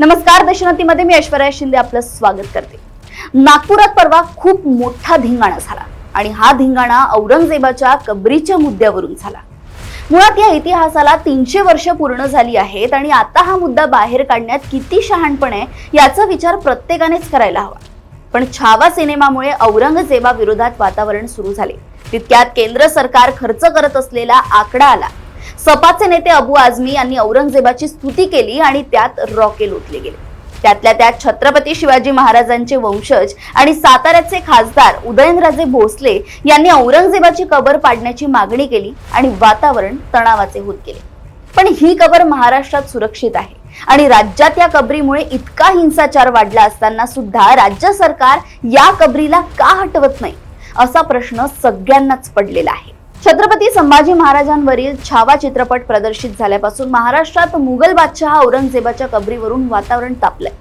नमस्कार दशनतीमध्ये मी ऐश्वर्या शिंदे आपलं स्वागत करते. नागपुरात परवा खूप मोठा धिंगाणा झाला आणि हा धिंगाणा औरंगजेबाच्या कबरीच्या मुद्द्यावरून झाला. मुळात या इतिहासाला तीनशे वर्ष पूर्ण झाली आहेत आणि आता हा मुद्दा बाहेर काढण्यात किती शहाणपण आहे याचा विचार प्रत्येकानेच करायला हवा. पण छावा सिनेमामुळे औरंगजेबाविरोधात वातावरण सुरू झाले. तितक्यात केंद्र सरकार खर्च करत असलेला आकडा आला. सपाचे नेते अबू आझमी यांनी औरंगजेबाची स्तुती केली आणि त्यात रॉके लोटले गेले. त्यातल्या त्यात छत्रपती शिवाजी महाराजांचे वंशज आणि साताऱ्याचे खासदार उदयनराजे भोसले यांनी औरंगजेबाची कबर पाडण्याची मागणी केली आणि वातावरण तणावाचे होत गेले. पण ही कबर महाराष्ट्रात सुरक्षित आहे आणि राज्यात या कबरीमुळे इतका हिंसाचार वाढला असताना सुद्धा राज्य सरकार या कबरीला का हटवत नाही असा प्रश्न सगळ्यांनाच पडलेला आहे. छत्रपती संभाजी महाराजांवरील छावा चित्रपट प्रदर्शित झाल्यापासून महाराष्ट्रात मुघल बादशहा औरंगजेबाच्या कबरीवरून वातावरण तापलंय.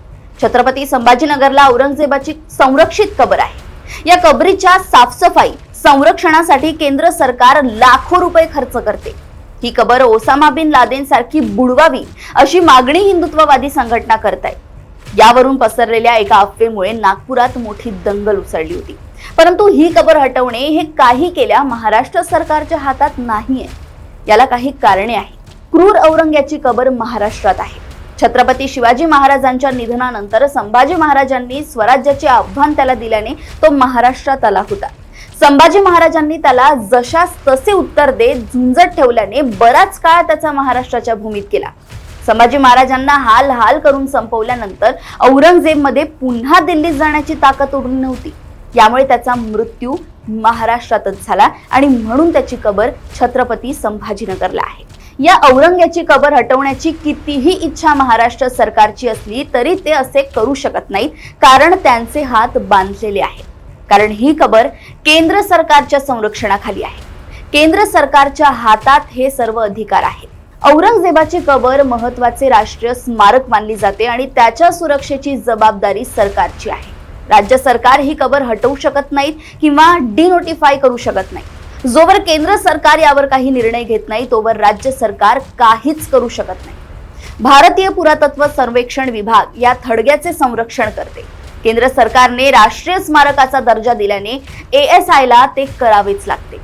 छत्रपती संभाजीनगरला औरंगजेबाची संरक्षित कबर आहे. या कबरीच्या साफसफाई संरक्षणासाठी केंद्र सरकार लाखो रुपये खर्च करते. ही कबर ओसामा बिन लादेन सारखी बुडवावी अशी मागणी हिंदुत्ववादी संघटना करतायत. यावरून पसरलेल्या एका अफवेमुळे नागपुरात मोठी दंगल उसळली होती. परंतु ही कबर हटवणे हे काही केल्या महाराष्ट्र सरकारच्या हातात नाहीये. याला काही कारणे आहे क्रूर औरंग्याची कबर महाराष्ट्रात आहे. छत्रपती शिवाजी महाराजांच्या निधनानंतर संभाजी महाराजांनी स्वराज्याचे आव्हान त्याला दिल्याने तो महाराष्ट्रात आला होता. संभाजी महाराजांनी त्याला जशास तसे उत्तर देत झुंजत ठेवल्याने बराच काळ त्याचा महाराष्ट्राच्या भूमीत केला. संभाजी महाराजांना हाल हाल करून संपवल्यानंतर औरंगजेबमध्ये पुन्हा दिल्लीत जाण्याची ताकद उरली नव्हती. यामुळे त्याचा मृत्यू महाराष्ट्रातच झाला आणि म्हणून त्याची कबर छत्रपती संभाजीनगरला आहे. या औरंग्याची कबर हटवण्याची कितीही इच्छा महाराष्ट्र सरकारची असली तरी ते असे करू शकत नाहीत कारण त्यांचे हात बांधलेले आहेत. कारण ही कबर केंद्र सरकारच्या संरक्षणाखाली आहे. केंद्र सरकारच्या हातात हे सर्व अधिकार आहेत. औरंगजेबाची कबर महत्त्वाचे राष्ट्रीय स्मारक मानली जाते आणि त्याच्या सुरक्षेची जबाबदारी सरकारची आहे. राज्य सरकार ही कबर हटवू शकत नाहीत किंवा डिनोटिफाय करू शकत नाही जोवर केंद्र सरकार यावर काही निर्णय घेत नाही तोवर राज्य सरकार काहीच करू शकत नाही. भारतीय पुरातत्व सर्वेक्षण विभाग या थडग्याचे संरक्षण करते. केंद्र सरकारने राष्ट्रीय स्मारकाचा दर्जा दिल्याने एएसआय ला ते करावेच लागते.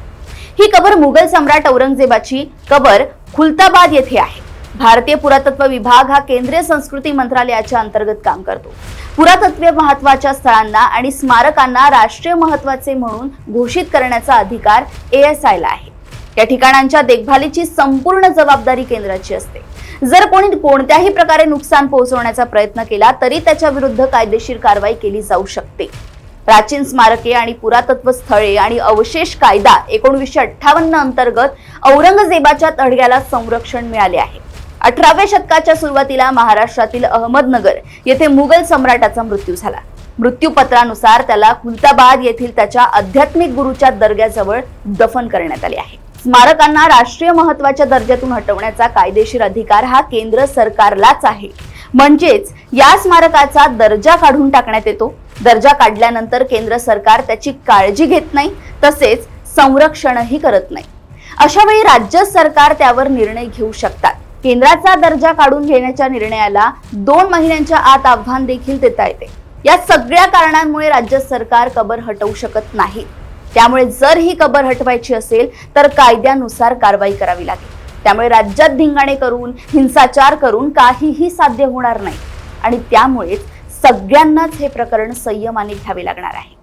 ही कबर मुघल सम्राट औरंगजेबाची कबर खुलताबाद येथे आहे. भारतीय पुरातत्व विभाग हा केंद्रीय संस्कृती मंत्रालयाच्या अंतर्गत काम करतो. पुरातत्व महत्त्वाच्या स्थळांना आणि स्मारकांना राष्ट्रीय महत्त्वाचे म्हणून घोषित करण्याचा अधिकार एएसआयला आहे. या ठिकाणांच्या देखभालीची संपूर्ण जबाबदारी केंद्राची असते. जर कोणी कोणत्याही प्रकारे नुकसान पोहोचवण्याचा प्रयत्न केला तरी त्याच्या विरुद्ध कायदेशीर कारवाई केली जाऊ शकते. प्राचीन स्मारके आणि पुरातत्व स्थळे आणि अवशेष कायदा एकोणवीसशे अठ्ठावन्न अंतर्गत औरंगजेबाच्या तडग्याला संरक्षण मिळाले आहे. अठराव्या शतकाच्या सुरुवातीला महाराष्ट्रातील अहमदनगर येथे मुघल सम्राटाचा मृत्यू झाला. मृत्यूपत्रानुसार त्याला खुलताबाद येथील त्याच्या आध्यात्मिक गुरुच्या दर्ग्याजवळ दफन करण्यात आले आहे. स्मारकांना राष्ट्रीय महत्त्वाच्या दर्जातून हटवण्याचा कायदेशीर अधिकार हा केंद्र सरकारलाच आहे. म्हणजेच या स्मारकाचा दर्जा काढून टाकण्यात येतो. दर्जा काढल्यानंतर केंद्र सरकार त्याची काळजी घेत नाही तसेच संरक्षणही करत नाही. अशा वेळी राज्य सरकार त्यावर निर्णय घेऊ शकतात. केंद्राचा दर्जा काढून घेण्याच्या निर्णयाला दोन महिन्यांच्या आत आव्हान देखील देता येते. या सगळ्या कारणांमुळे राज्य सरकार कबर हटवू शकत नाही. त्यामुळे जर ही कबर हटवायची असेल तर कायद्यानुसार कारवाई करावी लागेल. त्यामुळे राज्यात धिंगाणे करून हिंसाचार करून काहीही साध्य होणार नाही. आणि त्यामुळेच सगळ्यांनाच हे प्रकरण संयमाने घ्यावे लागणार आहे.